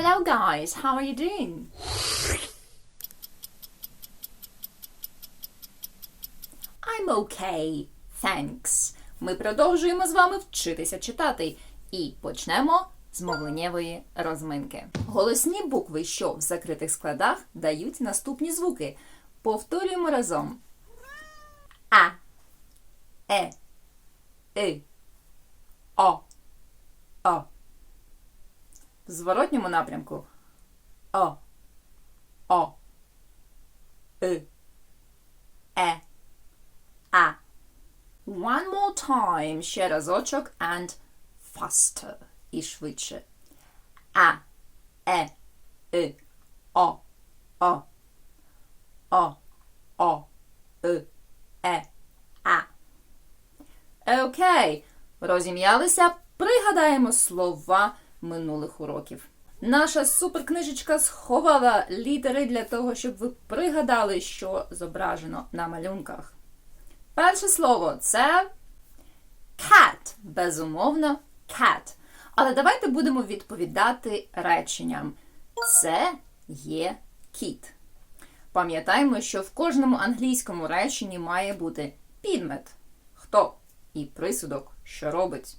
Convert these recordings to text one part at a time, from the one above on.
Hello guys, how are you doing? I'm okay, thanks. Ми продовжуємо з вами вчитися читати і почнемо з мовленнєвої розминки. Голосні букви, що в закритих складах, дають наступні звуки. Повторюємо разом: А, Е, И, О, О. В зворотньому напрямку. О, О, И, Е, А. One more time. Ще разочок. And faster. І швидше. А, Е, И, О, О, О, О, И, Е, А. Окей. Розім'ялися. Пригадаємо слова минулих уроків. Наша суперкнижечка сховала літери для того, щоб ви пригадали, що зображено на малюнках. Перше слово це cat. Безумовно, cat. Але давайте будемо відповідати реченням. Це є кіт. Пам'ятаємо, що в кожному англійському реченні має бути підмет. Хто? І присудок, що робить.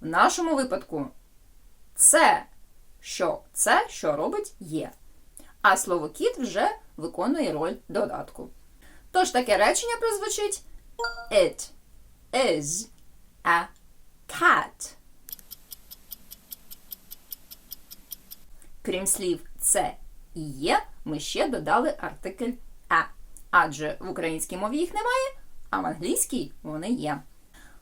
В нашому випадку це, що це, що робить, є. А слово кіт вже виконує роль додатку. Тож таке речення прозвучить It is a cat. Крім слів це і є, ми ще додали артикль а. Адже в українській мові їх немає, а в англійській вони є.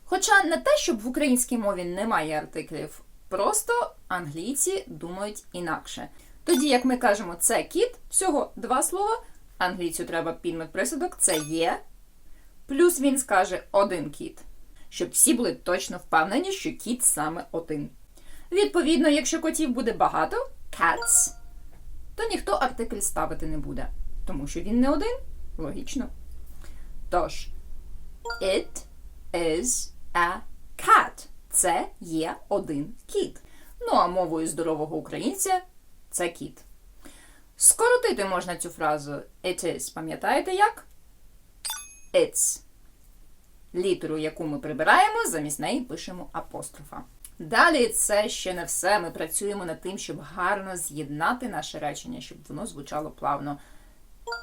Хоча не те, щоб в українській мові немає артиклів, просто англійці думають інакше. Тоді, як ми кажемо це кіт, всього два слова, англійцю треба підмет присудок, це є. Плюс він скаже один кіт, щоб всі були точно впевнені, що кіт саме один. Відповідно, якщо котів буде багато cats, то ніхто артикль ставити не буде, тому що він не один. Логічно. Тож, it is a. Це є один кіт. Ну а мовою здорового українця це кіт. Скоротити можна цю фразу it is. Пам'ятаєте як? It's. Літеру, яку ми прибираємо, замість неї пишемо апострофа. Далі це ще не все. Ми працюємо над тим, щоб гарно з'єднати наше речення, щоб воно звучало плавно.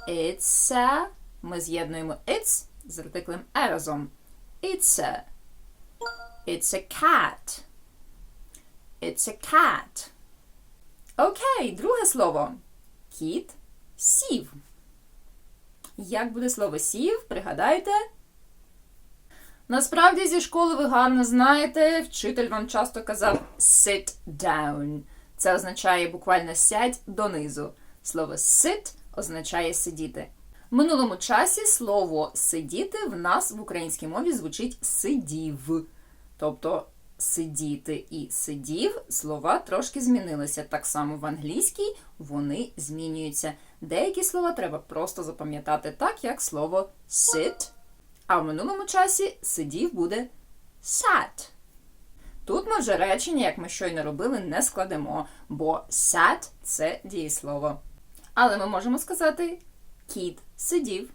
It's a. Ми з'єднуємо it's з артиклем «е» разом. It's a. It's a cat. It's a cat. Окей, друге слово. Кіт сів. Як буде слово сів? Пригадайте? Насправді зі школи ви гарно знаєте, вчитель вам часто казав sit down. Це означає буквально сядь донизу. Слово sit означає сидіти. В минулому часі слово сидіти в нас в українській мові звучить сидів. Тобто сидіти і сидів слова трошки змінилися. Так само в англійській вони змінюються. Деякі слова треба просто запам'ятати так, як слово sit. А в минулому часі сидів буде sat. Тут ми вже речення, як ми щойно робили, не складемо, бо sat – це дієслово. Але ми можемо сказати кіт сидів,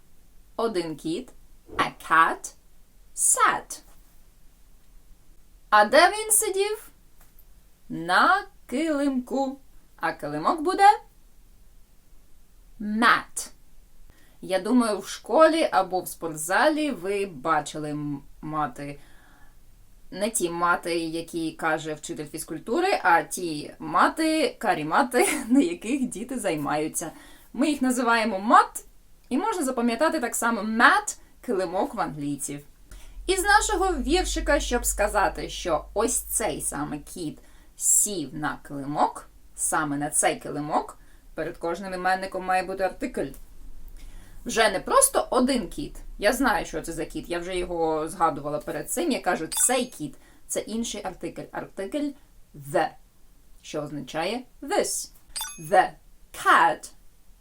один кіт, a cat sat. А де він сидів? На килимку. А килимок буде mat. Я думаю, в школі або в спортзалі ви бачили мати не ті мати, які каже вчитель фізкультури, а ті мати, карі мати, на яких діти займаються. Ми їх називаємо мат, і можна запам'ятати так само mat – килимок в англійців. Із нашого віршика, щоб сказати, що ось цей саме кіт сів на килимок, саме на цей килимок, перед кожним іменником має бути артикль. Вже не просто один кіт. Я знаю, що це за кіт. Я вже його згадувала перед цим. Я кажу, цей кіт це інший артикль. Артикль the, що означає this. The cat.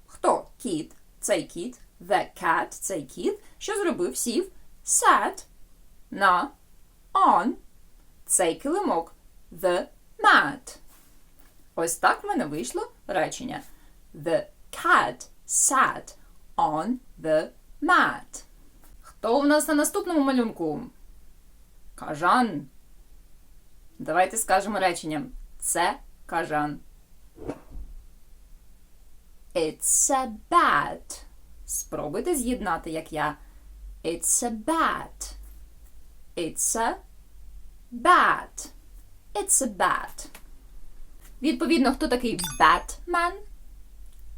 Хто кіт? Цей кіт. The cat, цей кіт, що зробив сів sat на on цей килимок. The mat. Ось так в мене вийшло речення. The cat sat on the mat. Хто у нас на наступному малюнку? Кажан. Давайте скажемо реченням. Це кажан. It's a bat. Спробуйте з'єднати, як я. It's a bat. It's a bat. It's a bat. Відповідно, хто такий Batman?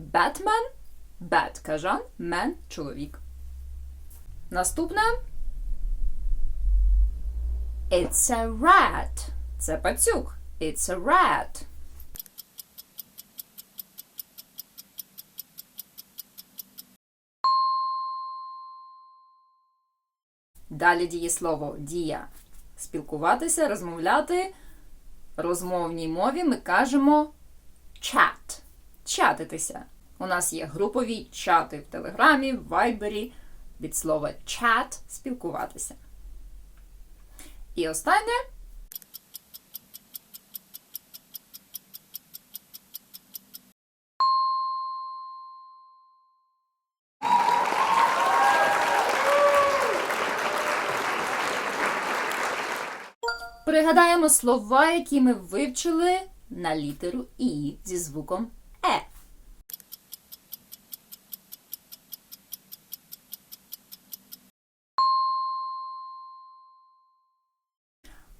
Batman? Bat – кажан, man – чоловік. Наступне. It's a rat. Це пацюк. It's a rat. Далі дієслово дія. Спілкуватися, розмовляти. Розмовній мові ми кажемо чат. Чатитися. У нас є групові чати в Телеграмі, в Вайбері. Від слова чат спілкуватися. І останнє. Пригадаємо слова, які ми вивчили на літеру І зі звуком Е.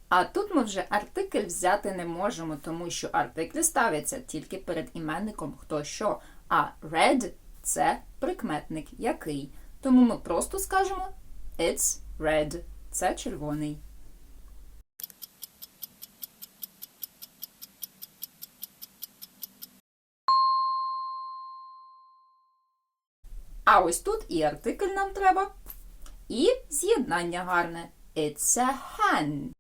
А тут ми вже артикль взяти не можемо, тому що артиклі ставляться тільки перед іменником хто що. А red це прикметник який. Тому ми просто скажемо It's red. Це червоний. А ось тут і артикль нам треба. І з'єднання гарне. It's a hen.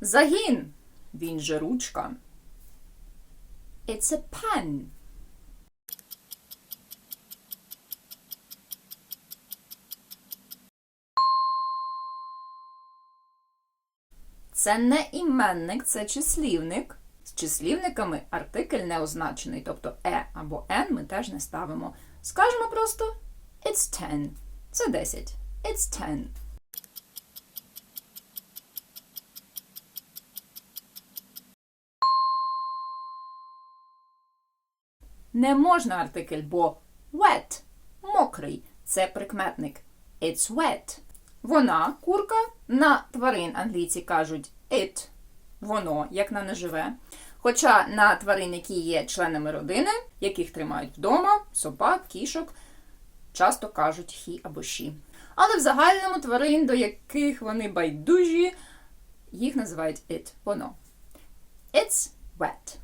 Загін. Він же ручка. It's a pen. Це не іменник, це числівник. З числівниками артикль не означений, тобто е або н ми теж не ставимо. Скажемо просто It's ten. Це 10. It's ten. Не можна артикль, бо wet мокрий це прикметник. It's wet. Вона, курка, на тварин англійці кажуть it, воно, як на неживе. Хоча на тварин, які є членами родини, яких тримають вдома, собак, кішок, часто кажуть he або she. Але в загальному тварин, до яких вони байдужі, їх називають it, воно. It's wet.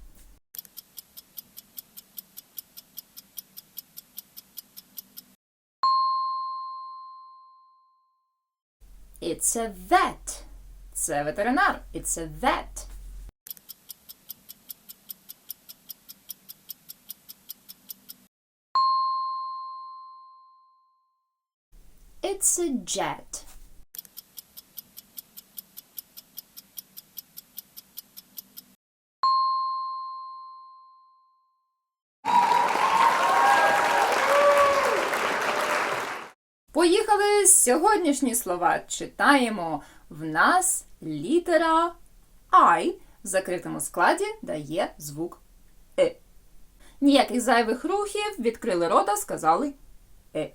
It's a vet. Це ветеринар. It's a vet. It's a jet. Поїхали сьогоднішні слова. Читаємо. В нас літера I в закритому складі дає звук Е. Ніяких зайвих рухів, відкрили рота, сказали Е.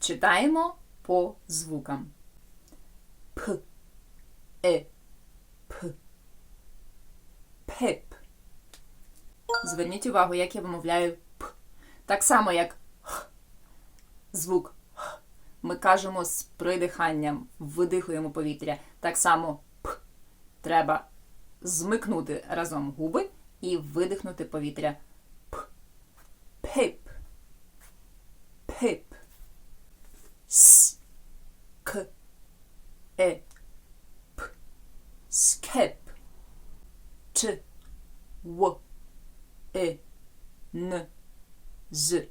Читаємо по звукам. П. Е. П. Пеп. Зверніть увагу, як я вимовляю П. Так само, як Х. Звук. Ми кажемо з придиханням, видихуємо повітря. Так само П. Треба змикнути разом губи і видихнути повітря. П. Пип. Пип. С. К. Е. П. Скеп. Т. В. Е. Н. З.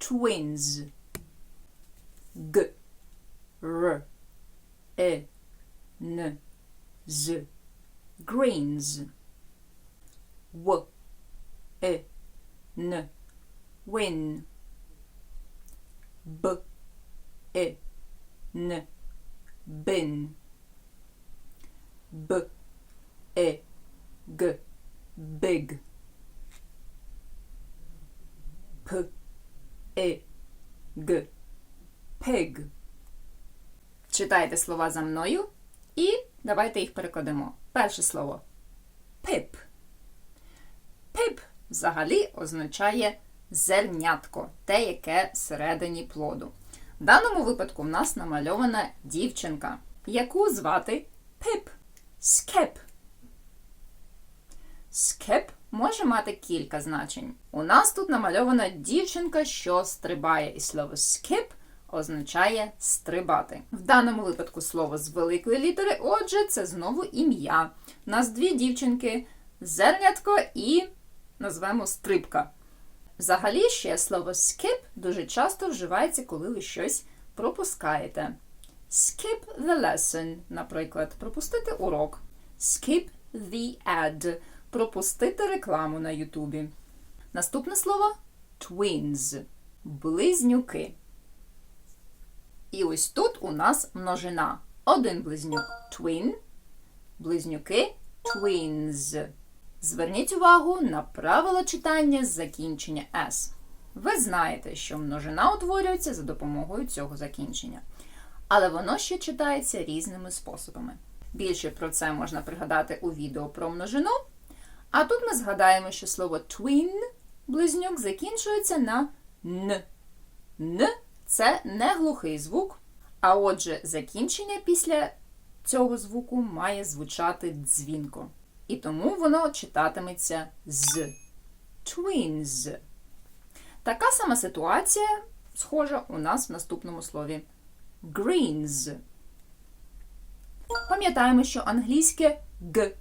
Twins. Г, Р, Е, Н, З. Greens. В, Е, Н, win. Б, Е, Н, bin. Б, Е, Г, big. П, Е, Г, pig. Читайте слова за мною і давайте їх перекладемо. Перше слово пип. Пип взагалі означає зернятко, те, яке всередині плоду. В даному випадку в нас намальована дівчинка, яку звати Пип. Скеп. Скеп може мати кілька значень. У нас тут намальована дівчинка, що стрибає, і слово skip означає стрибати. В даному випадку слово з великої літери, отже, це знову ім'я. У нас дві дівчинки, зернятко і назвемо стрибка. Взагалі ще слово skip дуже часто вживається, коли ви щось пропускаєте. Skip the lesson, наприклад, пропустити урок. Skip the ad пропустити рекламу на Ютубі. Наступне слово twins близнюки. І ось тут у нас множина. Один близнюк twin, близнюки twins. Зверніть увагу на правила читання з закінчення S. Ви знаєте, що множина утворюється за допомогою цього закінчення. Але воно ще читається різними способами. Більше про це можна пригадати у відео про множину. А тут ми згадаємо, що слово twin близнюк закінчується на н. Н це не глухий звук, а отже, закінчення після цього звуку має звучати дзвінко. І тому воно читатиметься з twins. Така сама ситуація схожа у нас в наступному слові greens. Пам'ятаємо, що англійське г.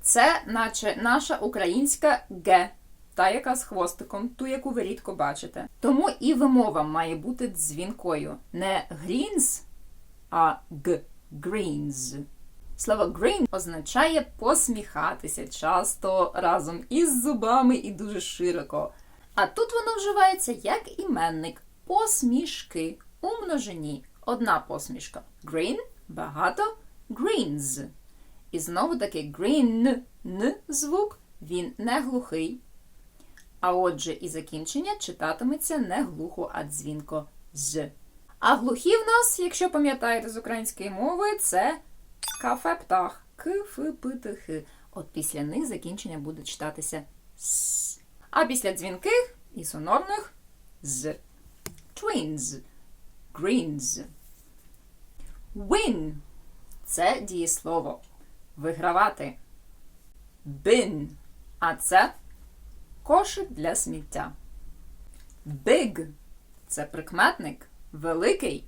Це наче наша українська г, та яка з хвостиком, ту, яку ви рідко бачите. Тому і вимова має бути дзвінкою. Не greens, а г greens. Слово green означає посміхатися часто разом із зубами і дуже широко. А тут воно вживається як іменник посмішки у множині. Одна посмішка. Green багато greens. І знову таки green н звук, він не глухий. А отже, і закінчення читатиметься не глухо, а дзвінко з. А глухі в нас, якщо пам'ятаєте з української мови, це кафе птах. К, Ф, П, Т, Х. От після них закінчення буде читатися с. А після дзвінких і сонорних з. Twins. Greens. Win. Це дієслово. Вигравати. Bin. А це кошик для сміття. Big. Це прикметник. Великий.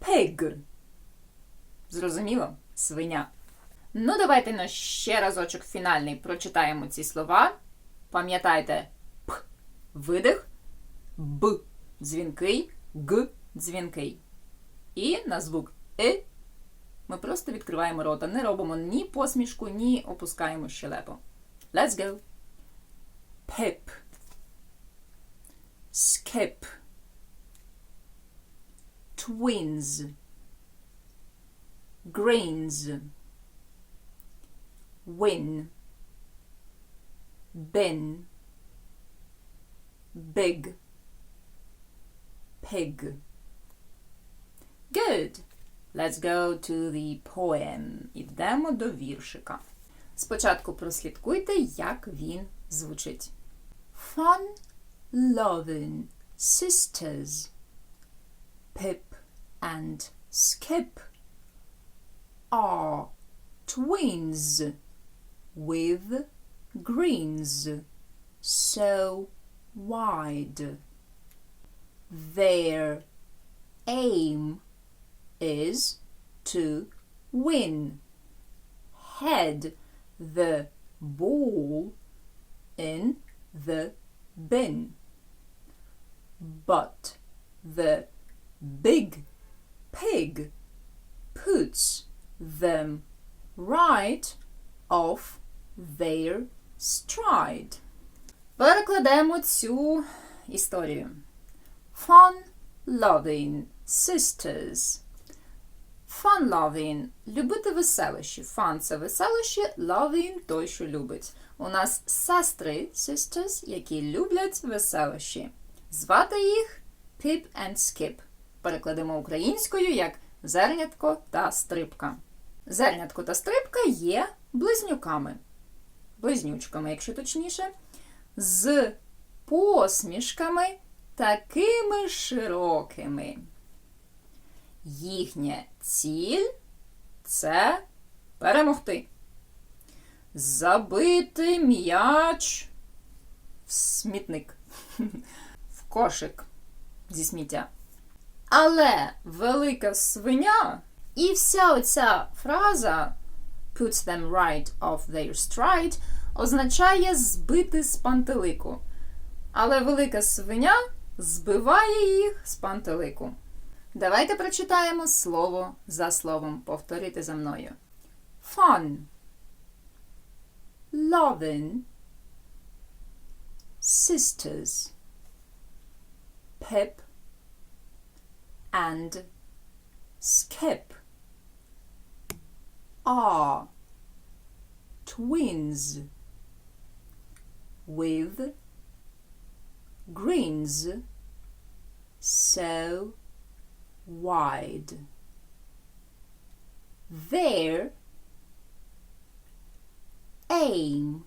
Pig. Зрозуміло? Свиня. Ну, давайте на ще разочок фінальний прочитаємо ці слова. Пам'ятайте П видих, Б дзвінкий, Г дзвінкий. І на звук И ми просто відкриваємо рота. Не робимо ні посмішку, ні опускаємо щелепу. Let's go. Pip. Skip. Twins. Greens. Win. Bin. Big. Pig. Good. Let's go to the poem. Ідемо до віршика. Спочатку прослідкуйте, як він звучить. Fun loving sisters. Pip and Skip are twins with greens so wide. Their aim is to win. Head the ball in the bin. But the big pig puts them right off their stride. Перекладемо цю історію. Fun-loving sisters. Fun-loving – любити веселощі. Fun – це веселощі, loving – той, що любить. У нас сестри, sisters, які люблять веселощі. Звати їх Pip and Skip. Перекладемо українською як зернятко та стрибка. Зернятко та стрибка є близнюками. Близнючками, якщо точніше, з посмішками такими широкими. Їхня ціль це перемогти. Забити м'яч в смітник, в кошик зі сміття. Але велика свиня і вся оця фраза puts them right off their stride означає збити з пантелику. Але велика свиня збиває їх з пантелику. Давайте прочитаємо слово за словом. Повторити за мною. Fun. Loving. Sisters. Pip. And Skip. Are twins with greens so wide. Their aim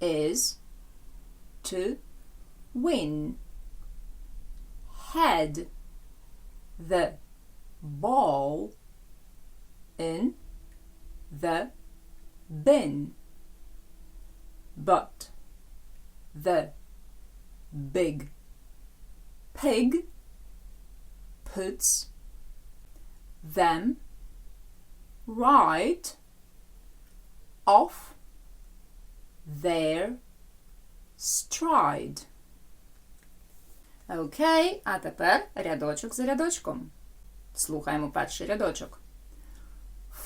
is to win. Head the ball in the bin. But the big pig puts them right off their stride. Окей, а тепер рядочок за рядочком. Слухаємо перший рядочок.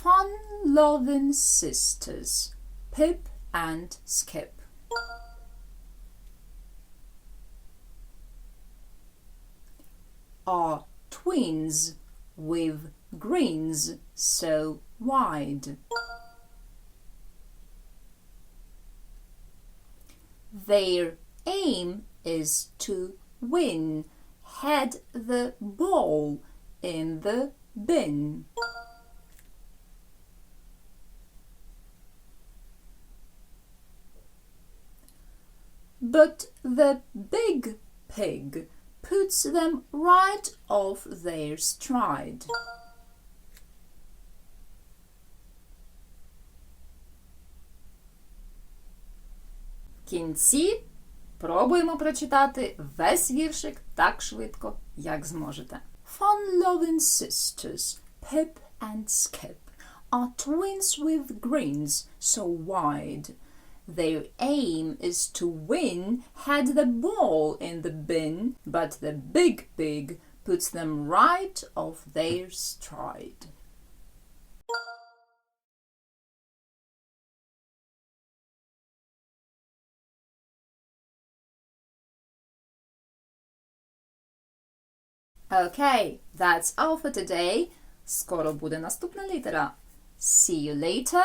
Fun-loving sisters, Pip and Skip. Are twins with grins so wide. Their aim is to win. Head the ball in the bin. But the big pig puts them right off their stride. Кінці пробуємо прочитати весь віршик так швидко, як зможете. Fun-loving sisters, Pip and Skip, are twins with grins so wide. Their aim is to win, had the ball in the bin, but the big pig puts them right off their stride. Okay, that's all for today. Скоро буде наступна літера. See you later.